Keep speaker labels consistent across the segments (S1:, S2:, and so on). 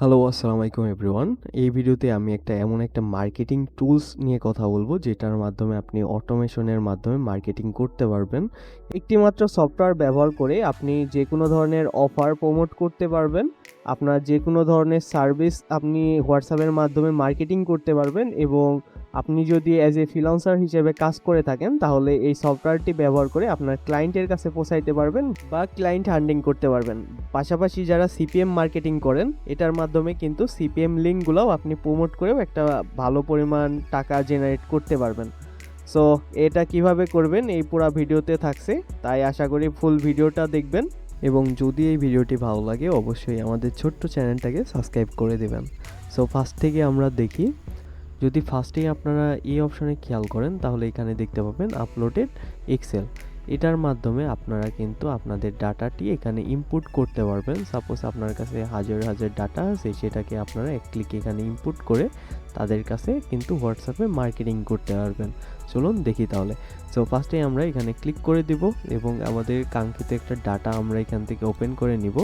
S1: Hello আসসালামু আলাইকুম everyone এই ভিডিওতে আমি একটা এমন একটা মার্কেটিং টুলস নিয়ে কথা বলব, যেটার মাধ্যমে আপনি অটোমেশনের মাধ্যমে মার্কেটিং করতে পারবেন। একটি মাত্র সফটওয়্যার ব্যবহার করে আপনি যে কোনো ধরনের অফার প্রমোট করতে পারবেন। আপনার যে কোনো ধরনের সার্ভিস আপনি হোয়াটসঅ্যাপের মাধ্যমে মার্কেটিং করতে পারবেন এবং আপনি যদি অ্যাজ এ ফ্রিলান্সার হিসেবে কাজ করে থাকেন, তাহলে এই সফটওয়্যারটি ব্যবহার করে আপনার ক্লায়েন্টের কাছে পৌঁছাইতে পারবেন বা ক্লায়েন্ট হান্ডিং করতে পারবেন। পাশাপাশি যারা সিপিএম মার্কেটিং করেন, এটার মাধ্যমে কিন্তু সিপিএম লিঙ্কগুলোও আপনি প্রমোট করেও একটা ভালো পরিমাণ টাকা জেনারেট করতে পারবেন। সো এটা কীভাবে করবেন এই পুরা ভিডিওতে থাকছে, তাই আশা করি ফুল ভিডিওটা দেখবেন এবং যদি এই ভিডিওটি ভালো লাগে, অবশ্যই আমাদের ছোট্ট চ্যানেলটাকে সাবস্ক্রাইব করে দেবেন। সো ফার্স্ট থেকে আমরা দেখি যদি ফার্স্টেই আপনারা এই অপশনে খেয়াল করেন, তাহলে এখানে দেখতে পাবেন আপলোডেড এক্সেল এটার মাধ্যমে আপনারা কিন্তু আপনাদের ডাটাটি এখানে ইনপুট করতে পারবেন। সাপোজ আপনার কাছে হাজার হাজার ডাটা আছে, সেটাকে আপনারা এক ক্লিক এখানে ইনপুট করে তাদের কাছে কিন্তু হোয়াটসঅ্যাপে মার্কেটিং করতে পারবেন। চলুন দেখি তাহলে। সো ফার্স্টে আমরা এখানে ক্লিক করে দিব এবং আমাদের কাঙ্ক্ষিত একটা ডাটা আমরা এখান থেকে ওপেন করে নিব।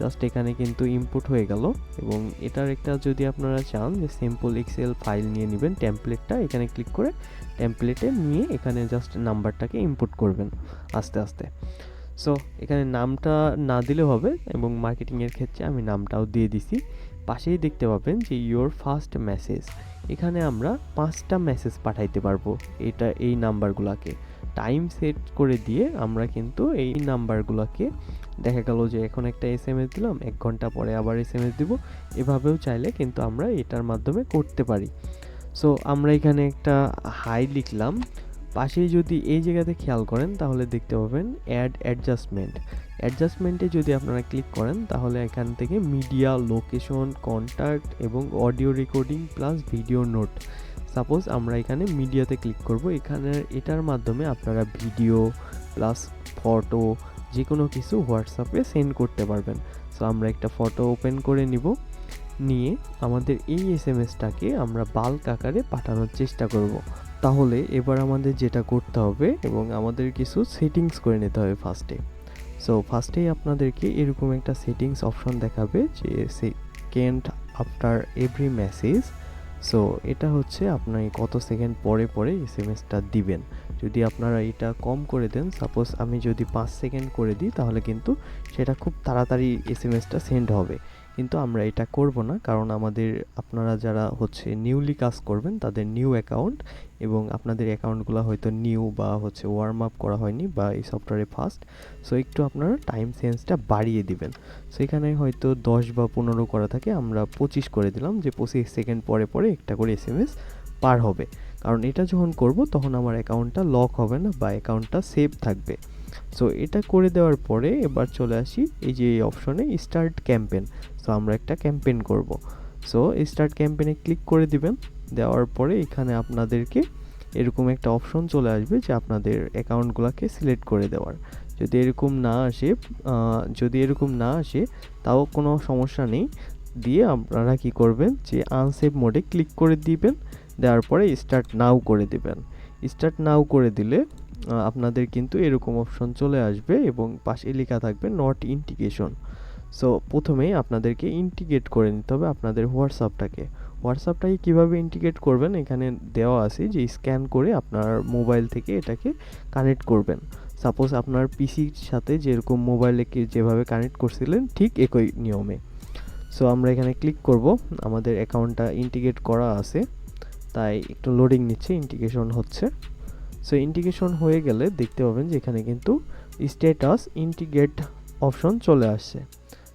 S1: জাস্ট এখানে কিন্তু ইনপুট হয়ে গেল। এবং এটার একটা যদি আপনারা চান যে সিম্পল এক্সেল ফাইল নিয়ে নেবেন টেমপ্লেটটা এখানে ক্লিক করে টেমপ্লেটে নিয়ে এখানে জাস্ট নাম্বারটাকে ইনপুট করবেন আস্তে আস্তে। সো এখানে নামটা না দিলে হবে এবং মার্কেটিংয়ের ক্ষেত্রে আমি নামটাও দিয়ে দিছি। পাশেই দেখতে পাবেন যে ইয়োর ফার্স্ট মেসেজ এখানে আমরা পাঁচটা মেসেজ পাঠাইতে পারব এটা, এই নাম্বারগুলোকে টাইম সেট করে দিয়ে আমরা কিন্তু এই নাম্বারগুলোকে দেখা গেল যে এখন একটা এস এম এস দিলাম, এক ঘণ্টা পরে আবার এস এম এস দিব। এভাবেও চাইলে কিন্তু আমরা এটার মাধ্যমে করতে পারি। সো আমরা এখানে একটা হাই লিখলাম। পাশেই যদি এই জায়গাতে খেয়াল করেন, তাহলে দেখতে পাবেন অ্যাড অ্যাডজাস্টমেন্ট অ্যাডজাস্টমেন্টে যদি আপনারা ক্লিক করেন, তাহলে এখান থেকে মিডিয়া লোকেশন কন্ট্যাক্ট এবং audio recording plus video note suppose আমরা এখানে মিডিয়াতে ক্লিক করব, এখানে এটার মাধ্যমে আপনারা ভিডিও প্লাস ফটো যে কোনো কিছু হোয়াটসঅ্যাপে সেন্ড করতে পারবেন। সো আমরা একটা ফটো ওপেন করে নিব। নিয়ে আমাদের এই এস এম এসটাকে আমরা বাল্ক আকারে পাঠানোর চেষ্টা করব। তাহলে এবার আমাদের যেটা করতে হবে এবং আমাদের কিছু সেটিংস করে নিতে হবে ফার্স্টে। সো ফার্স্টেই আপনাদেরকে এরকম একটা সেটিংস অপশন দেখাবে যে সে second after every message so এটা হচ্ছে আপনি কত সেকেন্ড পরে পরে এস এম দিবেন। যদি আপনারা এটা কম করে দেন সাপোজ আমি যদি পাঁচ সেকেন্ড করে দিই, তাহলে কিন্তু সেটা খুব তাড়াতাড়ি এস এম সেন্ড হবে। কিন্তু আমরা এটা করব না, কারণ আমাদের, আপনারা যারা হচ্ছে নিউলি কাজ করবেন, তাদের নিউ অ্যাকাউন্ট এবং আপনাদের অ্যাকাউন্টগুলো হয়তো নিউ বা হচ্ছে ওয়ার্ম আপ করা হয়নি বা এই সফটওয়্যারে ফার্স্ট সো একটু আপনারা টাইম সেন্সটা বাড়িয়ে দিবেন। সো এখানে হয়তো দশ বা পনেরো করা থাকে, আমরা পঁচিশ করে দিলাম, যে পঁচিশ সেকেন্ড পরে পরে একটা করে এস এম এস পার হবে। কারণ এটা যখন করব, তখন আমার অ্যাকাউন্টটা লক হবে না বা অ্যাকাউন্টটা সেভ থাকবে। সো এটা করে দেওয়ার পরে এবার চলে আসি এই যে এই অপশনে স্টার্ট ক্যাম্পেন সো আমরা একটা ক্যাম্পেন করব। সো স্টার্ট ক্যাম্পেনে ক্লিক করে দিবেন। দেওয়ার পরে এখানে আপনাদেরকে এরকম একটা অপশন চলে আসবে যে আপনাদের অ্যাকাউন্টগুলোকে সিলেক্ট করে দেওয়ার। যদি এরকম না আসে যদি এরকম না আসে, তাও কোনো সমস্যা নেই। দিয়ে আপনারা কি করবেন যে আনসেভ মোডে ক্লিক করে দিবেন। দেওয়ার পরে স্টার্ট নাও করে দিবেন। স্টার্ট নাও করে দিলে আপনাদের কিন্তু এরকম অপশন চলে আসবে এবং পাশে লেখা থাকবে নট ইন্টিগ্রেশন সো প্রথমেই আপনাদেরকে ইন্টিগ্রেট করে নিতে হবে আপনাদের হোয়াটসঅ্যাপটাকে। হোয়াটসঅ্যাপটাকে কীভাবে ইন্টিগ্রেট করবেন? এখানে দেওয়া আছে যে স্ক্যান করে আপনার মোবাইল থেকে এটাকে কানেক্ট করবেন। সাপোজ আপনার পিসির সাথে যেরকম মোবাইলে যেভাবে কানেক্ট করছিলেন, ঠিক একই নিয়মে। সো আমরা এখানে ক্লিক করব। আমাদের অ্যাকাউন্টটা ইন্টিগ্রেট করা আছে। তাই একটু লোডিং নিচ্ছে ইন্টিগ্রেশন হচ্ছে। সো ইন্টিগ্রেশন হয়ে গেলে দেখতে পাবেন যে এখানে কিন্তু স্ট্যাটাস ইন্টিগ্রেট অপশন চলে আসছে।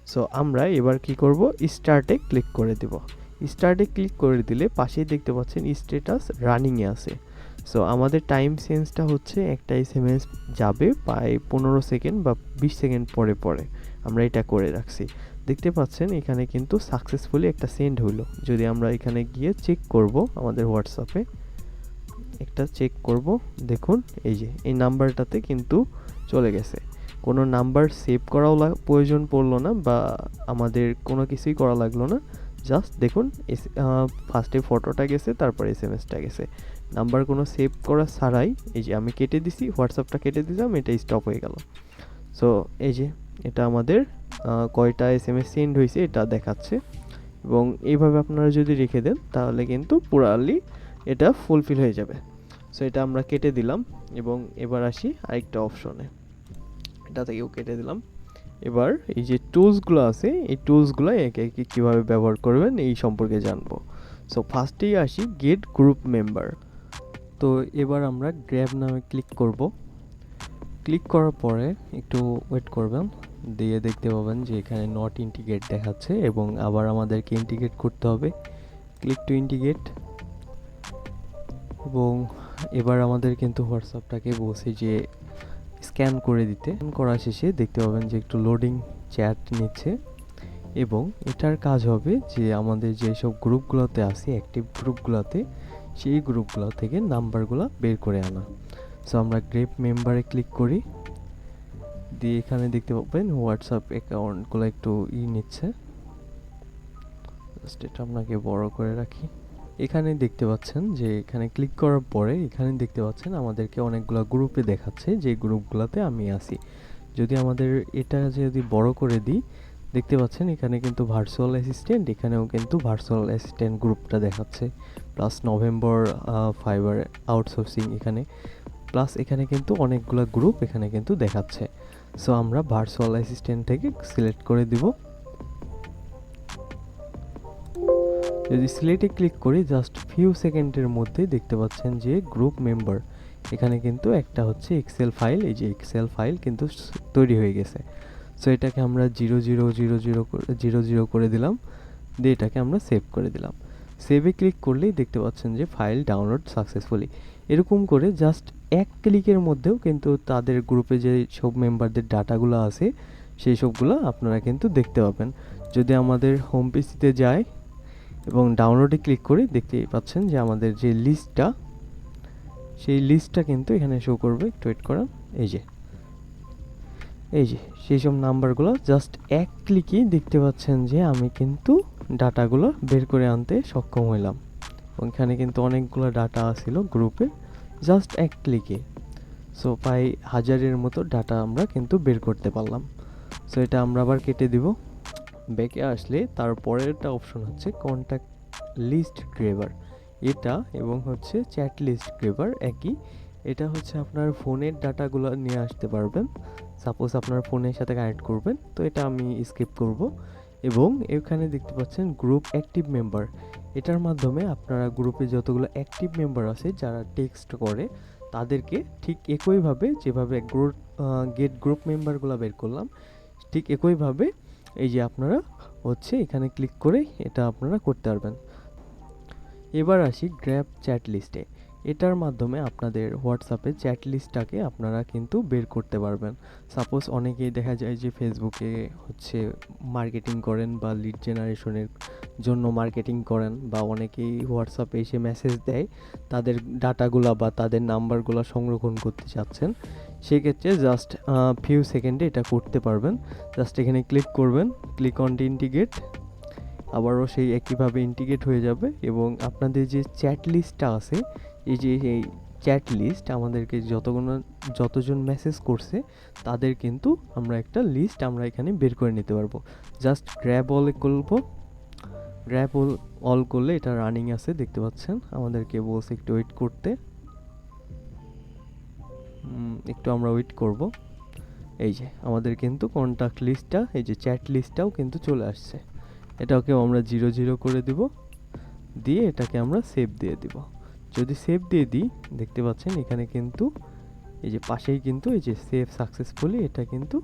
S1: সো আমরা এবার কি করব? স্টার্টে ক্লিক করে দেব। স্টার্টে ক্লিক করে দিলে পাশেই দেখতে পাচ্ছেন স্ট্যাটাস রানিংয়ে আছে। সো আমাদের টাইম সেন্সটা হচ্ছে একটা এস এম এস যাবে প্রায় পনেরো সেকেন্ড বা বিশ সেকেন্ড পরে পরে। আমরা এটা করে রাখছি। দেখতে পাচ্ছেন এখানে কিন্তু সাকসেসফুলি একটা সেন্ড হইল। যদি আমরা এখানে গিয়ে চেক করব আমাদের হোয়াটসঅ্যাপে একটা চেক করব। দেখুন, এই যে, এই নাম্বারটাতে কিন্তু চলে গেছে। কোনো নাম্বার সেভ করাও প্রয়োজন পড়ল না বা আমাদের কোনো কিছুই করা লাগল না। জাস্ট দেখুন ফার্স্টে ফটোটা গেছে, তারপর এস এম এসটা গেছে। নাম্বার কোনো সেভ করা ছাড়াই, এই যে, আমি কেটে দিছি হোয়াটসঅ্যাপটা কেটে দিলাম, এটা স্টপ হয়ে গেল। সো এই যে, এটা আমাদের কয়টা এস এম এস সেন্ড হয়েছে এটা দেখাচ্ছে। এবং এইভাবে আপনারা যদি রেখে দেন, তাহলে কিন্তু পুরালি এটা ফুলফিল হয়ে যাবে। সো এটা আমরা কেটে দিলাম এবং এবার আসি আরেকটা অপশনে এটা থেকেও কেটে দিলাম। এবার এই যে টুলসগুলো আছে, এই টুলসগুলো একে একে কীভাবে ব্যবহার করবেন এই সম্পর্কে জানব। সো ফার্স্টেই আসি গেট গ্রুপ মেম্বার তো এবার আমরা গ্র্যাব নামে ক্লিক করব। ক্লিক করার পরে একটু ওয়েট করবেন। দিয়ে দেখতে পাবেন যে এখানে নট ইন্টিগ্রেট দেখাচ্ছে এবং আবার আমাদেরকে ইন্টিগ্রেট করতে হবে। ক্লিক টু ইন্টিগ্রেট এবং এবার আমাদের কিন্তু হোয়াটসঅ্যাপটাকে বলছে যে স্ক্যান করে দিতে। করা শেষে দেখতে পাবেন যে একটু লোডিং চ্যাট নিচ্ছে এবং এটার কাজ হবে যে আমাদের যেসব গ্রুপগুলোতে আছে অ্যাক্টিভ গ্রুপগুলোতে, সেই গ্রুপগুলো থেকে নাম্বারগুলো বের করে আনা। সো আমরা গ্রেপ মেম্বারে ক্লিক করি। দিয়ে এখানে দেখতে পাবেন হোয়াটসঅ্যাপ অ্যাকাউন্টগুলো একটু ই নিচ্ছে। জাস্ট এটা আপনাকে বড় করে রাখি। এখানে দেখতে পাচ্ছেন যে এখানে ক্লিক করার পরে এখানে দেখতে পাচ্ছেন আমাদেরকে অনেকগুলো গ্রুপে দেখাচ্ছে, যে গ্রুপগুলোতে আমি আসি যদি আমাদের এটা যদি বড় করে দিই, দেখতে পাচ্ছেন এখানে কিন্তু ভার্চুয়াল অ্যাসিস্ট্যান্ট এখানেও কিন্তু ভার্চুয়াল অ্যাসিস্ট্যান্ট গ্রুপটা দেখাচ্ছে। প্লাস নভেম্বর ফাইবার আউটসোর্সিং এখানে। প্লাস এখানে কিন্তু অনেকগুলো গ্রুপ এখানে কিন্তু দেখাচ্ছে। সো আমরা ভার্চুয়াল অ্যাসিস্ট্যান্ট থেকে সিলেক্ট করে দিব। যদি সিলেটে ক্লিক করি জাস্ট ফিউ সেকেন্ডের মধ্যে দেখতে পাচ্ছেন যে গ্রুপ মেম্বার এখানে কিন্তু একটা হচ্ছে এক্সেল ফাইল এই যে এক্সেল ফাইল কিন্তু তৈরি হয়ে গেছে। সো এটাকে আমরা zero zero zero zero zero zero করে দিলাম, দিয়ে এটাকে আমরা সেভ করে দিলাম। সেভে ক্লিক করলেই দেখতে পাচ্ছেন যে ফাইল ডাউনলোড সাকসেসফুলি এরকম করে জাস্ট এক ক্লিকের মধ্যেও কিন্তু তাদের গ্রুপে যে সব মেম্বারদের ডাটাগুলো আছে, সেই সবগুলো আপনারা কিন্তু দেখতে পাবেন। যদি আমাদের হোম পিসিতে যায় এবং ডাউনলোডে ক্লিক করে দেখতেই পাচ্ছেন যে আমাদের যে লিস্টটা সেই লিস্টটা কিন্তু এখানে শো করবে। একটু ওয়েট করেন। এই যে। এই যে, সেই সব নাম্বারগুলো জাস্ট এক ক্লিকেই দেখতে পাচ্ছেন যে আমি কিন্তু ডাটাগুলো বের করে আনতে সক্ষম হইলাম। এখানে কিন্তু অনেকগুলো ডাটা ছিল গ্রুপে জাস্ট এক ক্লিকে সো প্রায় হাজারের মতো ডাটা আমরা কিন্তু বের করতে পারলাম। সো এটা আমরা আবার কেটে দিব। ব্যাকে আসলে তারপরেরটা অপশন হচ্ছে কন্ট্যাক্ট লিস্ট গ্রেভার এটা এবং হচ্ছে চ্যাট লিস্ট গ্রেভার একই। এটা হচ্ছে আপনার ফোনের ডাটাগুলো নিয়ে আসতে পারবেন। সাপোজ আপনার ফোনের সাথে কানেক্ট করবেন, তো এটা আমি স্কিপ করব। এবং এখানে দেখতে পাচ্ছেন গ্রুপ অ্যাক্টিভ মেম্বার এটার মাধ্যমে আপনারা গ্রুপে যতগুলো অ্যাক্টিভ মেম্বার আছে, যারা টেক্সট করে, তাদেরকে ঠিক একইভাবে যেভাবে গ্রুপ গেট গ্রুপ মেম্বারগুলো বের করলাম, ঠিক একইভাবে এই যে আপনারা হচ্ছে এখানে ক্লিক করে এটা আপনারা করতে পারবেন। এবার আসি গ্র্যাব চ্যাট লিস্টে এটার মাধ্যমে আপনাদের হোয়াটসঅ্যাপে চ্যাট লিস্টটাকে আপনারা কিন্তু বের করতে পারবেন। সাপোজ অনেকেই দেখা যায় যে ফেসবুকে হচ্ছে মার্কেটিং করেন বা লিড জেনারেশনের জন্য মার্কেটিং করেন বা অনেকেই হোয়াটসঅ্যাপে এসে মেসেজ দেয়, তাদের ডাটাগুলা বা তাদের নাম্বারগুলো সংরক্ষণ করতে চাচ্ছেন। সেক্ষেত্রে জাস্ট ফিউ সেকেন্ডে এটা করতে পারবেন। জাস্ট এখানে ক্লিক করবেন ক্লিক অন ইন্টিগ্রেট আবারও সেই একইভাবে ইন্টিগ্রেট হয়ে যাবে এবং আপনাদের যে চ্যাট লিস্টটা আছে, এই যে এই চ্যাট লিস্ট আমাদেরকে যতগুলো যতজন মেসেজ করছে, তাদের কিন্তু আমরা একটা লিস্ট আমরা এখানে বের করে নিতে পারব। জাস্ট গ্র্যাব অল করব। গ্র্যাব অল অল করলে এটা রানিং আছে, দেখতে পাচ্ছেন? আমাদেরকে বলছে একটু ওয়েট করতে। একটু আমরা ওয়েট করব। এই যে, আমাদের কিন্তু কন্ট্যাক্ট লিস্টটা এই যে চ্যাট লিস্টটাও কিন্তু চলে আসছে। এটাকেও আমরা জিরো জিরো করে দিব। দিয়ে এটাকে আমরা সেভ দিয়ে দিব। যদি সেভ দিয়ে দিই, দেখতে পাচ্ছেন এখানে কিন্তু, এই যে পাশেই কিন্তু, এই যে সেভ সাকসেসফুলি এটা কিন্তু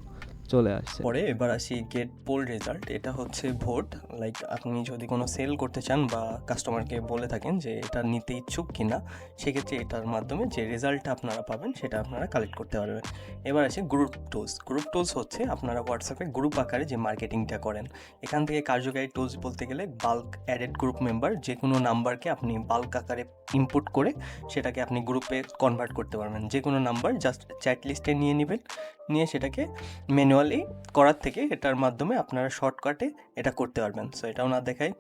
S1: চলে আসছে।
S2: পরে এবার আসি গেট পোল রেজাল্ট এটা হচ্ছে ভোট। লাইক আপনি যদি কোনো সেল করতে চান বা কাস্টমারকে বলে থাকেন যে এটা নিতে ইচ্ছুক কিনা, সেক্ষেত্রে এটার মাধ্যমে যে রেজাল্টটা আপনারা পাবেন, সেটা আপনারা কালেক্ট করতে পারবেন। এবার আসি গ্রুপ টুলস গ্রুপ টুলস হচ্ছে আপনারা হোয়াটসঅ্যাপে গ্রুপ আকারে যে মার্কেটিংটা করেন। এখান থেকে কার্যকারী টুলস বলতে গেলে বাল্ক অ্যাডেড গ্রুপ মেম্বার যে কোনো নাম্বারকে আপনি বাল্ক আকারে ইনপুট করে সেটাকে আপনি গ্রুপে কনভার্ট করতে পারবেন। যে কোনো নাম্বার জাস্ট চ্যাট লিস্টে নিয়ে নেবেন। নিয়ে সেটাকে ম্যানুয়ালি করার থেকে এটার মাধ্যমে আপনারা শর্টকাটে এটা করতে পারবেন। সো এটাও না দেখাই।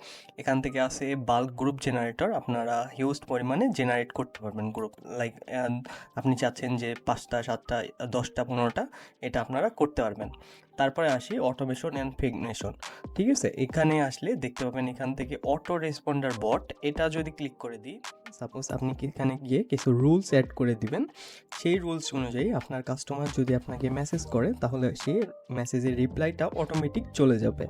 S2: এখান থেকে আসে বাল্ক গ্রুপ জেনারেটর আপনারা হিউজ পরিমাণে জেনারেট করতে পারবেন গ্রুপ লাইক আপনি চাচ্ছেন যে পাঁচটা, সাতটা, দশটা, পনেরোটা এটা আপনারা করতে পারবেন। তারপরে আসি অটোমেশন অ্যান্ড ফিগনেশন ঠিক আছে? এখানে আসলে দেখতে পাবেন এখান থেকে অটো রেসপন্ডার বট এটা যদি ক্লিক করে দিই সাপোজ আপনি এখানে গিয়ে কিছু রুলস অ্যাড করে দিবেন, সেই রুলস অনুযায়ী আপনার কাস্টমার যদি আপনাকে মেসেজ করে, তাহলে সেই মেসেজের রিপ্লাইটা অটোমেটিক চলে যাবে।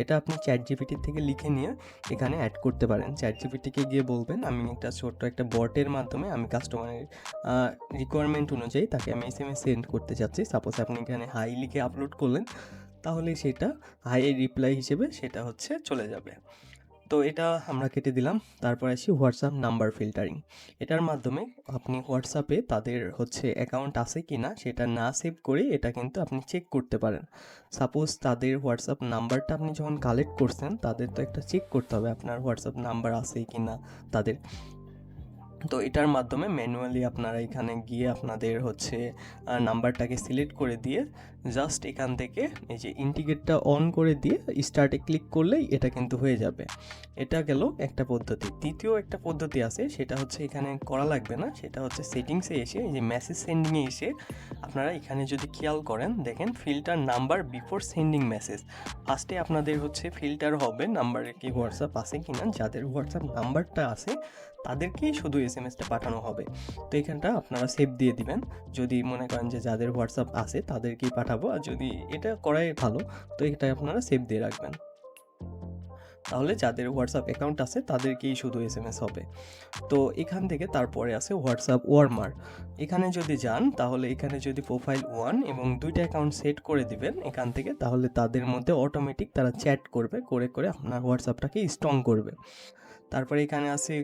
S2: এটা আপনি চ্যাট জিপিটি থেকে লিখে নিয়ে এখানে অ্যাড করতে পারেন। চ্যাট জিপিটিকে গিয়ে বলবেন, আমি একটা ছোট্ট একটা বটের মাধ্যমে আমি কাস্টমারের রিকোয়ারমেন্ট অনুযায়ী তাকে আমি এস এম এস সেন্ড করতে চাচ্ছি সাপোজ আপনি এখানে হাই লিখে আপলোড করলেন তাহলে সেটা হাই রিপ্লাই হিসেবে সেটা হচ্ছে চলে যাবে। তো এটা আমরা কেটে দিলাম, তারপর আসি হোয়াটসঅ্যাপ নাম্বার ফিল্টারিং এটার মাধ্যমে আপনি হোয়াটসঅ্যাপে তাদের হচ্ছে অ্যাকাউন্ট আছে কি না সেটা না সেভ করে এটা কিন্তু আপনি চেক করতে পারেন। সাপোজ তাদের হোয়াটসঅ্যাপ নাম্বারটা আপনি যখন কালেক্ট করছেন, তাদের তো একটা চেক করতে হবে আপনার হোয়াটসঅ্যাপ নাম্বার আছে কি না তাদের। তো এটার মাধ্যমে ম্যানুয়ালি আপনারা এখানে গিয়ে আপনাদের হচ্ছে নাম্বারটাকে সিলেক্ট করে দিয়ে জাস্ট এখান থেকে এই যে ইন্টিগ্রেটটা অন করে দিয়ে স্টার্টে ক্লিক করলেই এটা কিন্তু হয়ে যাবে। এটা গেল একটা পদ্ধতি। দ্বিতীয় একটা পদ্ধতি আছে, সেটা হচ্ছে এখানে করা লাগবে না, সেটা হচ্ছে সেটিংসে এসে, এই যে মেসেজ সেন্ডিংয়ে এসে আপনারা এখানে যদি খেয়াল করেন, দেখেন filter number before sending message ফার্স্টে আপনাদের হচ্ছে ফিল্টার হবে নাম্বারে কি হোয়াটসঅ্যাপ আছে কি না যাদের হোয়াটসঅ্যাপ নাম্বারটা আছে, তাদেরকেই শুধু এস এম এসটা পাঠানো হবে। তো এখানটা আপনারা সেভ দিয়ে দিবেন। যদি মনে করেন যে যাদের হোয়াটসঅ্যাপ আছে, তাদেরকেই পাঠাবো আর যদি এটা করাই ভালো, তো এটা আপনারা সেভ দিয়ে রাখবেন। তাহলে যাদের হোয়াটসঅ্যাপ অ্যাকাউন্ট আছে, তাদেরকেই শুধু এস এম এস হবে। তো এখান থেকে তারপরে আছে হোয়াটসঅ্যাপ ওয়ার্মার এখানে যদি যান, তাহলে এখানে যদি প্রোফাইল ওয়ান এবং দুইটা অ্যাকাউন্ট সেট করে দিবেন এখান থেকে, তাহলে তাদের মধ্যে অটোমেটিক তারা চ্যাট করবে, করে করে আপনার হোয়াটসঅ্যাপটাকে স্ট্রং করবে। তারপরে এখানে আছে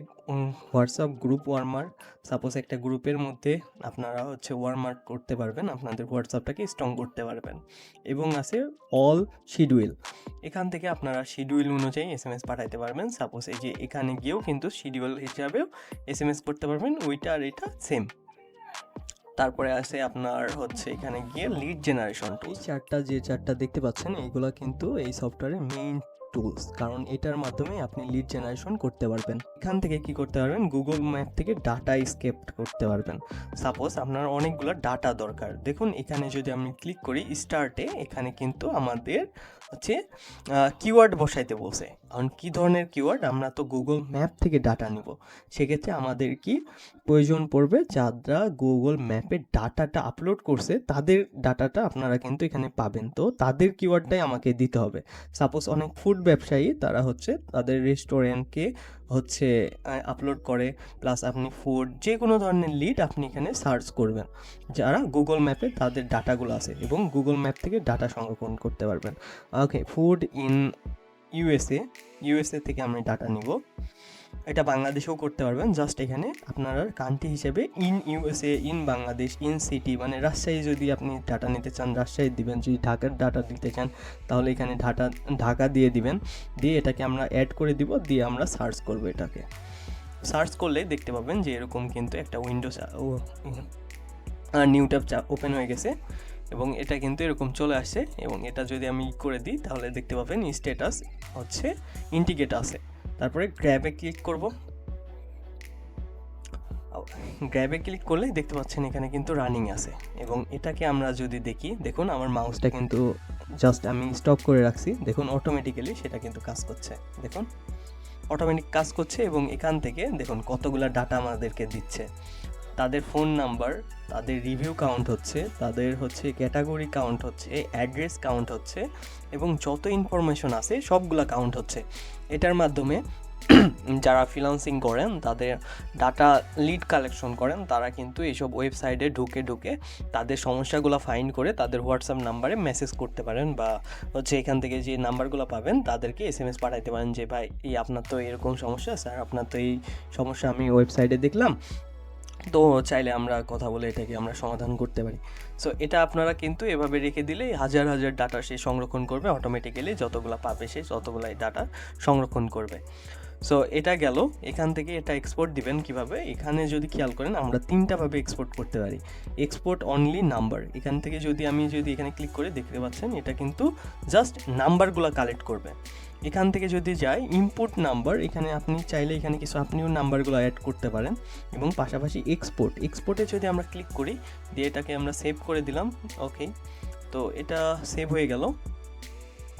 S2: হোয়াটসঅ্যাপ গ্রুপ ওয়ার্মার সাপোজ একটা গ্রুপের মধ্যে আপনারা হচ্ছে ওয়ার্মার করতে পারবেন, আপনাদের হোয়াটসঅ্যাপটাকে স্ট্রং করতে পারবেন। এবং আছে অল শিডিউল এখান থেকে আপনারা শিডিউল অনুযায়ী এস এম এস পাঠাইতে পারবেন। সাপোজ এই যে এখানে গিয়েও কিন্তু শিডিউল হিসাবেও এস এম এস করতে পারবেন, ওইটা আর এটা সেম তারপরে আছে আপনার হচ্ছে এখানে গিয়ে লিড জেনারেশন এই চারটা, যে চারটা দেখতে পাচ্ছেন, এইগুলো কিন্তু এই সফটওয়্যারের মেইন টুলস কারণ এটার মাধ্যমে আপনি লিড জেনারেশন করতে পারবেন। এখান থেকে কি করতে পারবেন? গুগল ম্যাপ থেকে ডাটা স্কেপ করতে পারবেন। সাপোজ আপনার অনেকগুলো ডাটা দরকার। দেখুন, এখানে যদি আমি ক্লিক করি স্টার্টে এখানে কিন্তু আমাদের হচ্ছে কিওয়ার্ড বসাইতে বলছে। কারণ কী ধরনের কিওয়ার্ড আমরা তো গুগল ম্যাপ থেকে ডাটা নিব। সেক্ষেত্রে আমাদের কি প্রয়োজন পড়বে? যারা গুগল ম্যাপে ডাটাটা আপলোড করছে, তাদের ডাটাটা আপনারা কিন্তু এখানে পাবেন। তো তাদের কিওয়ার্ডটাই আমাকে দিতে হবে। সাপোজ অনেক ফুড ব্যবসায়ী, তারা হচ্ছে তাদের রেস্টুরেন্টকে হচ্ছে আপলোড করে। প্লাস আপনি ফুড যে কোনো ধরনের লিড আপনি এখানে সার্চ করবেন। যারা গুগল ম্যাপে তাদের ডাটাগুলো আছে এবং গুগল ম্যাপ থেকে ডাটা সংরক্ষণ করতে পারবেন। Okay food in USA USA থেকে আমি ডাটা নিব। এটা বাংলাদেশেও করতে পারবেন জাস্ট এখানে আপনারা কান্ট্রি হিসেবে in USA in Bangladesh in city মানে রাজশাহী যদি আপনি ডাটা নিতে চান, রাজশাহী দিবেন, যদি ঢাকার ডাটা দিতে চান, তাহলে এখানে ঢাটা ঢাকা দিয়ে দিবেন। দিয়ে এটাকে আমরা অ্যাড করে দিব, দিয়ে আমরা সার্চ করব এটাকে। সার্চ করলে দেখতে পাবেন যে এরকম কিন্তু একটা উইন্ডোজ নিউ ট্যাব ওপেন হয়ে গেছে। এবং এটা কিন্তু এরকম চলে আসে এবং এটা যদি আমি করে দিই, তাহলে দেখতে পাবেন স্ট্যাটাস হচ্ছে ইন্টিগ্রেট আছে। তারপরে গ্র্যাবে ক্লিক করব। গ্র্যাবে ক্লিক করলে দেখতে পাচ্ছেন এখানে কিন্তু রানিং আছে এবং এটাকে আমরা যদি দেখি, দেখুন আমার মাউসটা কিন্তু জাস্ট আমি স্টপ করে রাখছি। দেখুন অটোমেটিক্যালি সেটা কিন্তু কাজ করছে। দেখুন অটোমেটিক কাজ করছে এবং এখান থেকে দেখুন কতগুলা ডাটা আমাদেরকে দিচ্ছে। তাদের ফোন নাম্বার তাদের রিভিউ কাউন্ট হচ্ছে, তাদের হচ্ছে ক্যাটাগরি কাউন্ট হচ্ছে অ্যাড্রেস কাউন্ট হচ্ছে এবং যত ইনফরমেশন আছে সবগুলো কাউন্ট হচ্ছে। এটার মাধ্যমে যারা ফ্রিলান্সিং করেন, তাদের ডাটা লিড কালেকশন করেন, তারা কিন্তু এইসব ওয়েবসাইটে ঢুকে ঢুকে তাদের সমস্যাগুলো ফাইন্ড করে তাদের হোয়াটসঅ্যাপ নাম্বারে মেসেজ করতে পারেন বা হচ্ছে এখান থেকে যে নাম্বারগুলো পাবেন, তাদেরকে এস এম এস পাঠাইতে পারেন যে, ভাই, এই আপনার তো এরকম সমস্যা, স্যার, আপনার তো এই সমস্যা আমি ওয়েবসাইটে দেখলাম। তো চাইলে আমরা কথা বলে এটাকে আমরা সমাধান করতে পারি। সো এটা আপনারা কিন্তু এভাবে রেখে দিলেই হাজার হাজার ডাটা সে সংরক্ষণ করবে অটোমেটিক্যালি যতগুলো পাবে সে ততগুলাই ডাটা সংরক্ষণ করবে। সো এটা গেল। এখান থেকে এটা এক্সপোর্ট দিবেন কীভাবে? এখানে যদি খেয়াল করেন, আমরা তিনটাভাবে এক্সপোর্ট করতে পারি। এক্সপোর্ট অনলি নাম্বার এখান থেকে যদি আমি যদি এখানে ক্লিক করে দেখতে পাচ্ছেন, এটা কিন্তু জাস্ট নাম্বারগুলো কালেক্ট করবে। এখান থেকে যদি যাই ইম্পোর্ট নাম্বার এখানে আপনি চাইলে এখানে কিছু আপনিও নাম্বারগুলো অ্যাড করতে পারেন। এবং পাশাপাশি এক্সপোর্ট এক্সপোর্টে যদি আমরা ক্লিক করি, দিয়ে এটাকে আমরা সেভ করে দিলাম ওকে তো এটা সেভ হয়ে গেল।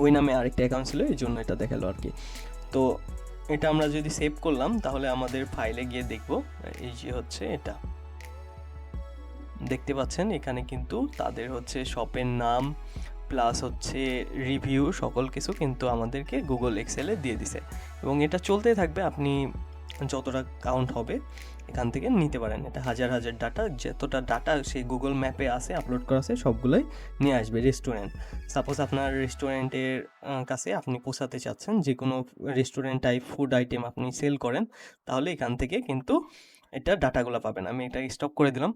S2: ওই নামে আরেকটা অ্যাকাউন্ট ছিল, এই জন্য এটা দেখাল আর কি। তো এটা আমরা যদি সেভ করলাম, তাহলে আমাদের ফাইলে গিয়ে দেখব, এই যে হচ্ছে এটা। দেখতে পাচ্ছেন, এখানে কিন্তু তাদের হচ্ছে শপের নাম প্লাস হচ্ছে রিভিউ সকল কিছু কিন্তু আমাদেরকে গুগল এক্সেলে দিয়ে দিছে। এবং এটা চলতেই থাকবে, আপনি যতটা কাউন্ট হবে এখান থেকে নিতে পারেন। এটা হাজার হাজার ডাটা যতটা ডাটা সেই গুগল ম্যাপে আছে আপলোড করা আছে, সবগুলোই নিয়ে আসবে রেস্টুরেন্ট সাপোজ আপনার রেস্টুরেন্টের কাছে আপনি পৌঁছাতে চাচ্ছেন যে কোনো রেস্টুরেন্ট টাইপ ফুড আইটেম আপনি সেল করেন, তাহলে এখান থেকে কিন্তু এটা ডাটাগুলো পাবেন। আমি এটা স্টপ করে দিলাম।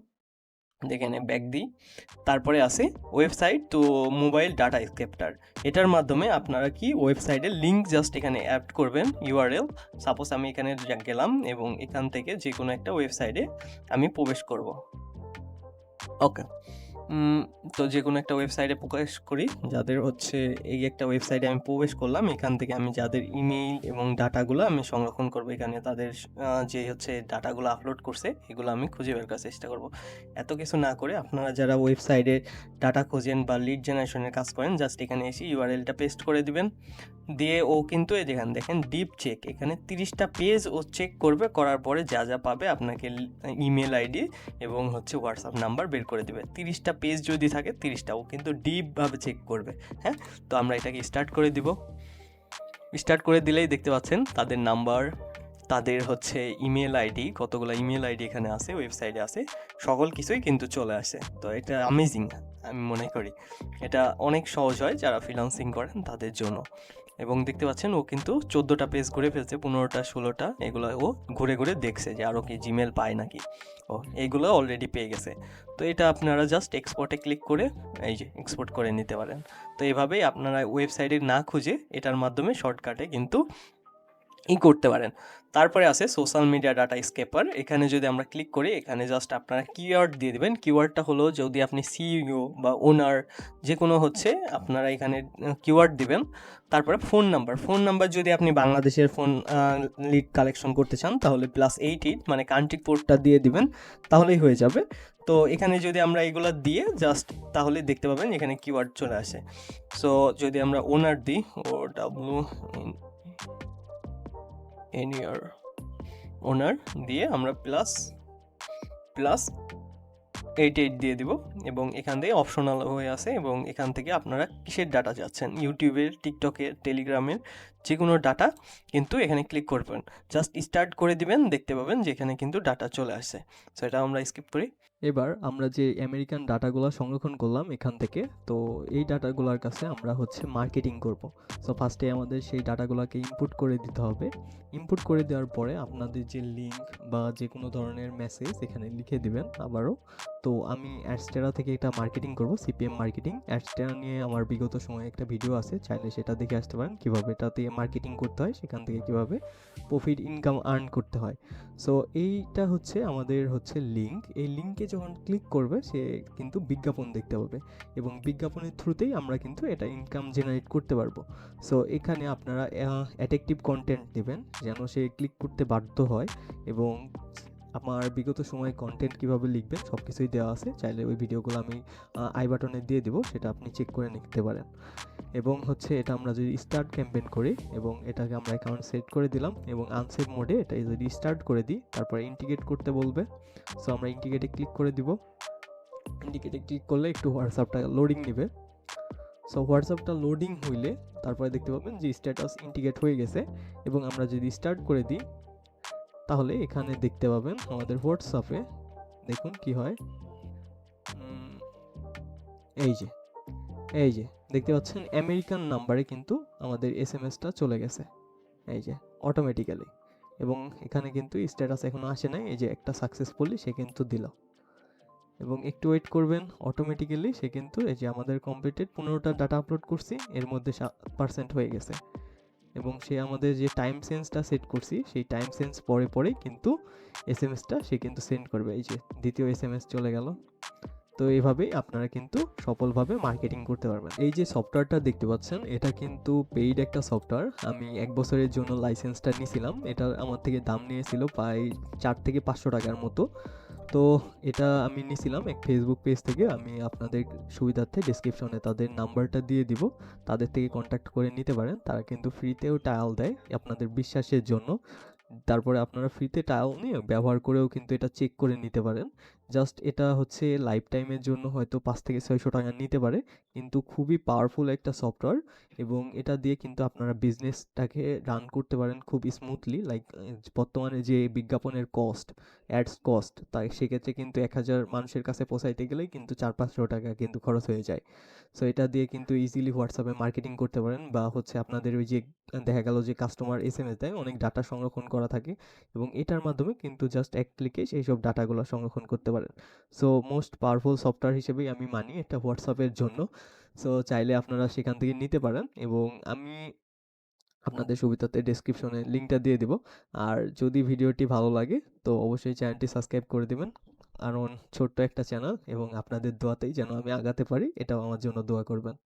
S2: দেখেন ব্যাক দিই। তারপরে আসে ওয়েবসাইট তো মোবাইল ডাটা স্ক্রিপ্টার এটার মাধ্যমে আপনারা কি ওয়েবসাইটের লিঙ্ক জাস্ট এখানে অ্যাড করবেন ইউআরএল সাপোজ আমি এখানে গেলাম এবং এখান থেকে যে কোনো একটা ওয়েবসাইটে আমি প্রবেশ করব। ওকে তো যে কোনো একটা ওয়েবসাইটে প্রকাশ করি, যাদের হচ্ছে এই একটা ওয়েবসাইটে আমি প্রবেশ করলাম, এখান থেকে আমি যাদের ইমেইল এবং ডাটাগুলো আমি সংরক্ষণ করব। এখানে তাদের যে হচ্ছে ডাটাগুলো আপলোড করছে, এগুলো আমি খুঁজে বের করার চেষ্টা করব। এত কিছু না করে আপনারা যারা ওয়েবসাইটে ডাটা খোঁজেন বা লিড জেনারেশনের কাজ করেন জাস্ট এখানে এসে ইউআরএলটা পেস্ট করে দিবেন। দিয়ে ও কিন্তু এই দেখেন দেখেন ডিপ চেক এখানে তিরিশটা পেজ ও চেক করবে, করার পরে যা যা পাবে আপনাকে ইমেল আইডি এবং হচ্ছে হোয়াটসঅ্যাপ নাম্বার বের করে দেবে। তিরিশটা পেজ যদি থাকে তিরিশটা, ও কিন্তু ডিপভাবে চেক করবে হ্যাঁ? তো আমরা এটাকে স্টার্ট করে দিব। স্টার্ট করে দিলেই দেখতে পাচ্ছেন তাদের নাম্বার তাদের হচ্ছে ইমেল আইডি কতগুলো ইমেল আইডি এখানে আছে ওয়েবসাইটে আছে, সকল কিছুই কিন্তু চলে আসে। তো এটা অ্যামেজিং আমি মনে করি। এটা অনেক সহজ হয় যারা ফ্রিলান্সিং করেন তাদের জন্য। এবং দেখতে পাচ্ছেন ও কিন্তু চোদ্দোটা পেজ ঘুরে ফেলছে, পনেরোটা, ষোলোটা, এগুলো ও ঘুরে ঘুরে দেখছে যে আরও কি জিমেল পায় নাকি। ও, এইগুলো অলরেডি পেয়ে গেছে। তো এটা আপনারা জাস্ট এক্সপোর্টে ক্লিক করে এই যে এক্সপোর্ট করে নিতে পারেন। তো এভাবেই আপনারা ওয়েবসাইটে না খুঁজে এটার মাধ্যমে শর্টকাটে কিন্তু ই করতে পারেন। তারপরে আছে সোশ্যাল মিডিয়া ডাটা স্কেপার এখানে যদি আমরা ক্লিক করি, এখানে জাস্ট আপনারা কিওয়ার্ড দিয়ে দেবেন। কিওয়ার্ডটা হলো যদি আপনি সিইও বা ওনার যে কোনো হচ্ছে, আপনারা এখানে কিওয়ার্ড দিবেন। তারপরে ফোন নাম্বার ফোন নাম্বার যদি আপনি বাংলাদেশের ফোন লিড কালেকশন করতে চান, তাহলে প্লাস এইট এইট মানে কান্ট্রি কোডটা দিয়ে দিবেন, তাহলেই হয়ে যাবে। তো এখানে যদি আমরা এগুলো দিয়ে জাস্ট তাহলে দেখতে পাবেন এখানে কিওয়ার্ড চলে আসে। সো যদি আমরা ওনার দিই ও ডাব্লু এন ইয়ার ওনার দিয়ে আমরা প্লাস প্লাস এইট এইট দিয়ে দিব এবং এখান থেকে অপশনাল হয়ে আছে এবং এখান থেকে আপনারা কিসের ডাটা চাচ্ছেন? ইউটিউবের টিকটকের টেলিগ্রামের যে কোনো ডাটা কিন্তু এখানে ক্লিক করবেন। জাস্ট স্টার্ট করে দিবেন, দেখতে পাবেন যে এখানে কিন্তু ডাটা চলে আসছে। সো এটা আমরা স্কিপ করি।
S1: এবার আমরা যে আমেরিকান ডাটাগুলো সংরক্ষণ করলাম এখান থেকে, তো এই ডাটাগুলোর কাছে আমরা হচ্ছে মার্কেটিং করব। সো ফার্স্টে আমাদের সেই ডাটাগুলোকে ইনপুট করে দিতে হবে। ইনপুট করে দেওয়ার পরে আপনাদের যে লিঙ্ক বা যে কোনো ধরনের মেসেজ এখানে লিখে দিবেন আবারও। তো আমি অ্যাডস্টেরা থেকে একটা মার্কেটিং করব সিপিএম মার্কেটিং অ্যাডস্টেরা নিয়ে আমার বিগত সময়ে একটা ভিডিও আছে, চাইলে সেটা দেখে আসতে পারেন। কীভাবে এটাতে মার্কেটিং করতে হয়, সেখান থেকে কীভাবে প্রফিট ইনকাম আর্ন করতে হয়। সো এইটা হচ্ছে আমাদের হচ্ছে লিঙ্ক এই লিঙ্কে যখন ক্লিক করবে, সে কিন্তু বিজ্ঞাপন দেখতে পাবে এবং বিজ্ঞাপনের থ্রুতেই আমরা কিন্তু এটা ইনকাম জেনারেট করতে পারব। সো এখানে আপনারা অ্যাট্রাকটিভ কন্টেন্ট দেবেন, যেন সে ক্লিক করতে বাধ্য হয় এবং আমার বিগত সময়ে কন্টেন্ট কীভাবে লিখবেন সব কিছুই দেওয়া আছে। চাইলে ওই ভিডিওগুলো আমি আই বাটনে দিয়ে দেবো, সেটা আপনি চেক করে নিতে পারেন। এবং হচ্ছে এটা আমরা যদি স্টার্ট ক্যাম্পেইন করি এবং এটাকে আমরা অ্যাকাউন্ট সেট করে দিলাম এবং আনসেভ মোডে এটা যদি স্টার্ট করে দিই, তারপরে ইন্টিগ্রেট করতে বলবে। সো আমরা ইন্টিগ্রেটে ক্লিক করে দিব। ইন্ডিকেটে ক্লিক করলে একটু হোয়াটসঅ্যাপটা লোডিং নেবে। সো হোয়াটসঅ্যাপটা লোডিং হইলে তারপরে দেখতে পাবেন যে স্ট্যাটাস ইন্টিগ্রেট হয়ে গেছে এবং আমরা যদি স্টার্ট করে দিই, তাহলে এখানে দেখতে পাবেন আমাদের হোয়াটসঅ্যাপে দেখুন কি হয়। এই যে এই যে দেখতে পাচ্ছেন আমেরিকান নাম্বারে কিন্তু আমাদের এস এম এসটা চলে গেছে। এই যে অটোমেটিক্যালি এবং এখানে কিন্তু স্ট্যাটাস এখনও আসে নাই, এই যে একটা সাকসেসফুলি সে কিন্তু দিল। এবং একটু ওয়েট করবেন অটোমেটিক্যালি সে কিন্তু এই যে আমাদের কমপ্লিটেড পনেরোটা ডাটা আপলোড করছি, এর মধ্যে সাত পার্সেন্ট হয়ে গেছে। এবং সে আমাদের যে টাইম সেন্সটা সেট করছি, সেই টাইম সেন্স পরে পরেই কিন্তু এস এম এসটা সে কিন্তু সেন্ড করবে। এই যে, দ্বিতীয় এস এম এস চলে গেল। তো এইভাবেই আপনারা কিন্তু সফলভাবে মার্কেটিং করতে পারবেন। এই যে সফটওয়্যারটা দেখতে পাচ্ছেন, এটা কিন্তু পেইড একটা সফটওয়্যার আমি এক বছরের জন্য লাইসেন্সটা নিয়েছিলাম। এটা আমার থেকে দাম নিয়েছিল প্রায় চার থেকে পাঁচশো টাকার মতো।
S2: তো এটা আমি নিয়েছিলাম এক ফেসবুক পেজ থেকে। আমি আপনাদের সুবিধার্থে ডিসক্রিপশনে তাদের নাম্বারটা দিয়ে দিব। তাদের থেকে কন্ট্যাক্ট করে নিতে পারেন। তারা কিন্তু ফ্রিতেও টায়াল দেয় আপনাদের বিশ্বাসের জন্য। তারপরে আপনারা ফ্রিতে টায়াল নিয়ে ব্যবহার করেও কিন্তু এটা চেক করে নিতে পারেন। জাস্ট এটা হচ্ছে লাইফ টাইমের জন্য হয়তো পাঁচ থেকে ছয়শো টাকা নিতে পারে, কিন্তু খুবই পাওয়ারফুল একটা সফটওয়্যার এবং এটা দিয়ে কিন্তু আপনারা বিজনেসটাকে রান করতে পারেন খুব স্মুথলি লাইক বর্তমানে যে বিজ্ঞাপনের কস্ট অ্যাডস কস্ট তাই সেক্ষেত্রে কিন্তু এক হাজার মানুষের কাছে পৌঁছাইতে গেলেই কিন্তু চার পাঁচশো টাকা কিন্তু খরচ হয়ে যায়। সো এটা দিয়ে কিন্তু ইজিলি হোয়াটসঅ্যাপে মার্কেটিং করতে পারেন বা হচ্ছে আপনাদের ওই যে, দেখা গেল যে কাস্টমার এস এম এস দেয়, অনেক ডাটা সংরক্ষণ করা থাকে এবং এটার মাধ্যমে কিন্তু জাস্ট এক ক্লিকে সেই সব ডাটাগুলো সংরক্ষণ করতে পারেন। সো মোস্ট পাওয়ারফুল সফটওয়্যার হিসেবেই আমি মানি এটা হোয়াটসঅ্যাপের জন্য। সো চাইলে আপনারা সেখান থেকে নিতে পারেন এবং আমি আপনাদের সুবিধাতে ডেসক্রিপশনে লিঙ্কটা দিয়ে দিব। আর যদি ভিডিওটি ভালো লাগে, তো অবশ্যই চ্যানেলটি সাবস্ক্রাইব করে দেবেন। কারণ ছোট্ট একটা চ্যানেল এবং আপনাদের দোয়াতেই যেন আমি আগাতে পারি, এটাও আমার জন্য দোয়া করবেন।